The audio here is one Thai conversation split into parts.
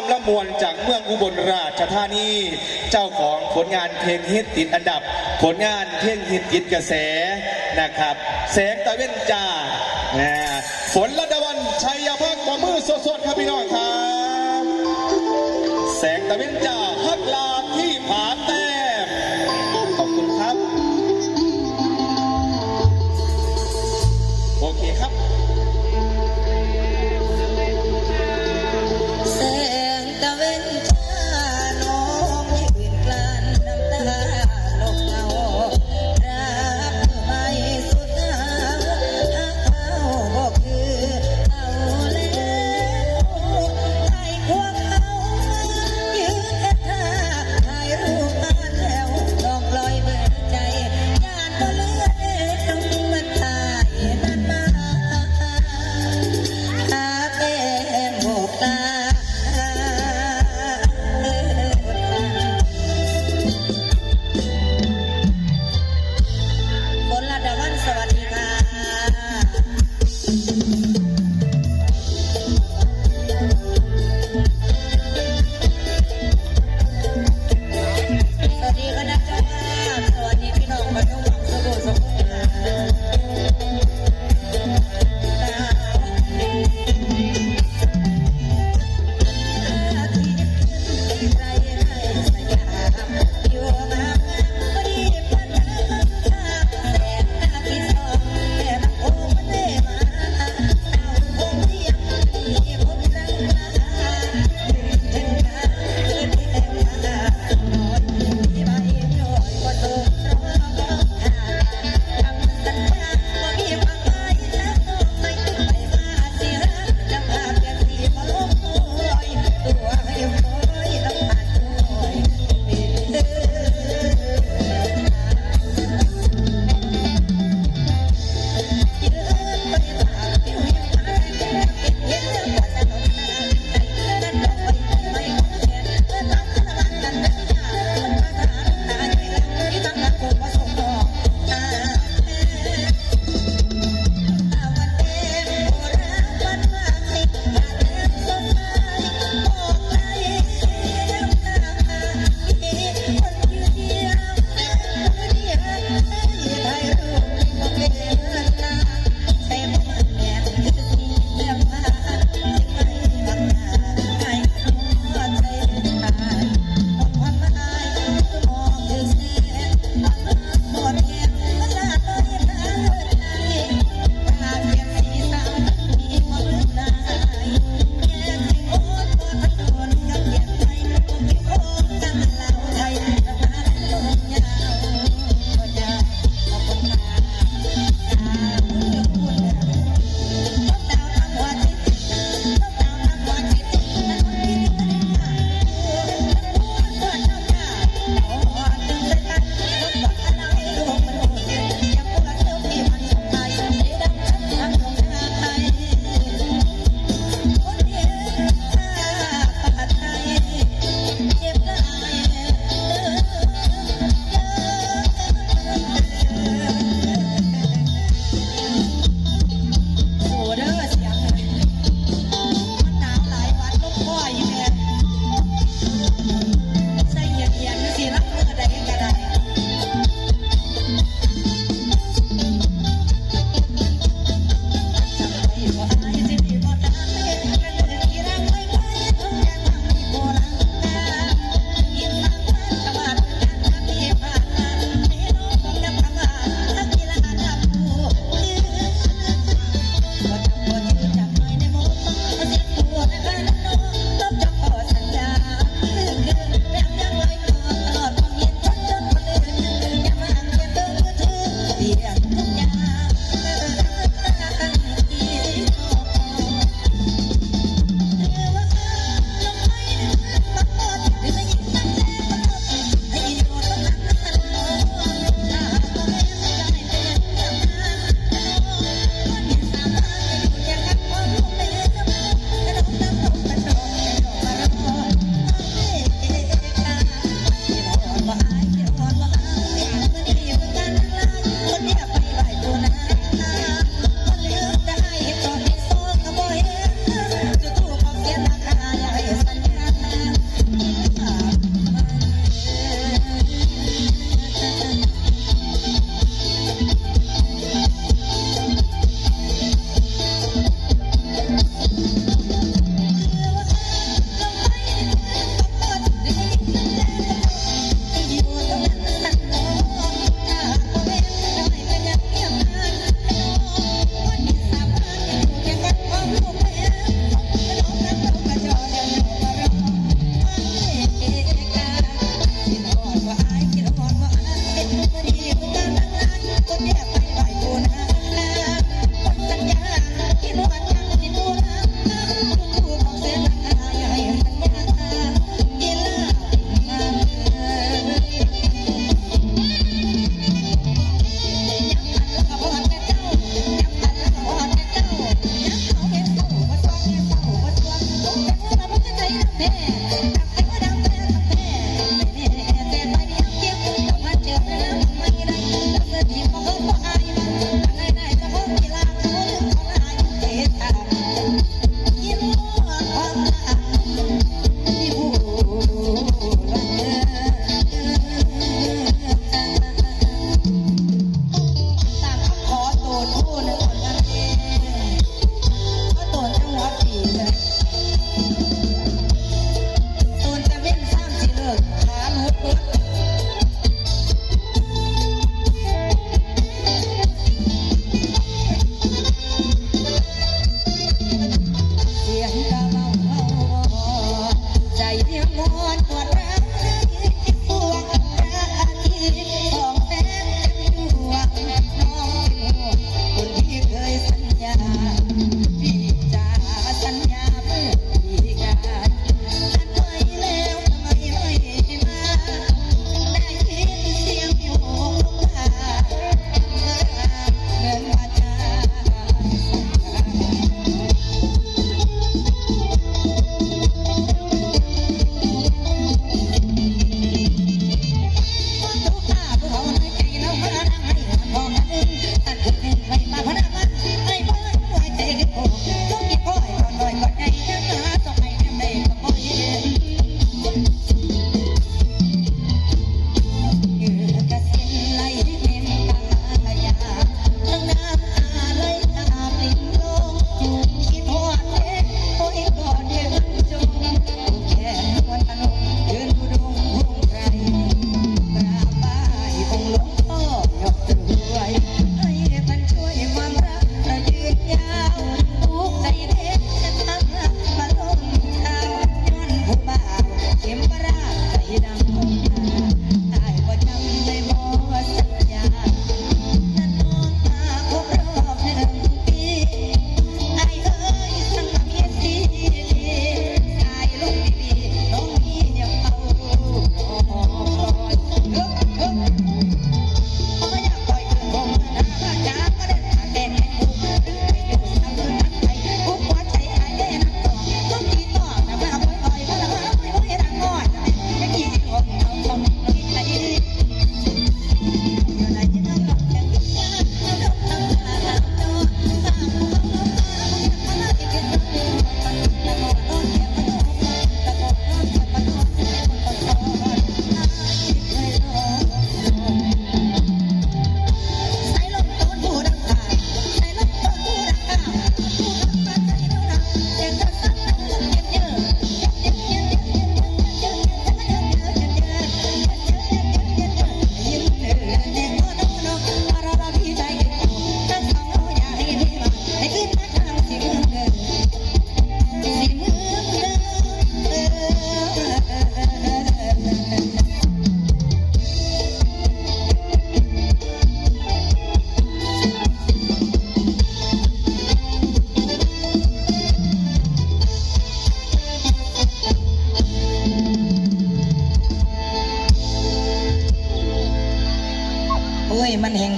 ามละมวลจากเมืองอุบลราชธานี เจ้าของผลงานเพลงฮิตติดอันดับ ผลงานเพลงฮิตติดกระแสนะครับ แสงตะเว้นจ้านะฝนละ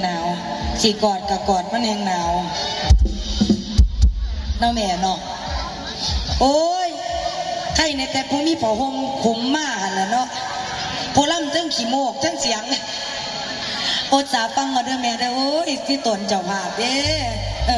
หนาวสีกอดกับกอดมันแหงหนาวเน้าแม่เนาะโอ้ยใครในแต่ผู้มีผ้าห่มขุมมาหันล่ะเนาะโพล่ำทั้งขี้โมกทั้งเสียงโอดสาฟังมาเด้อแม่เด้อโอ้ยที่ตนเจ้าภาพเด้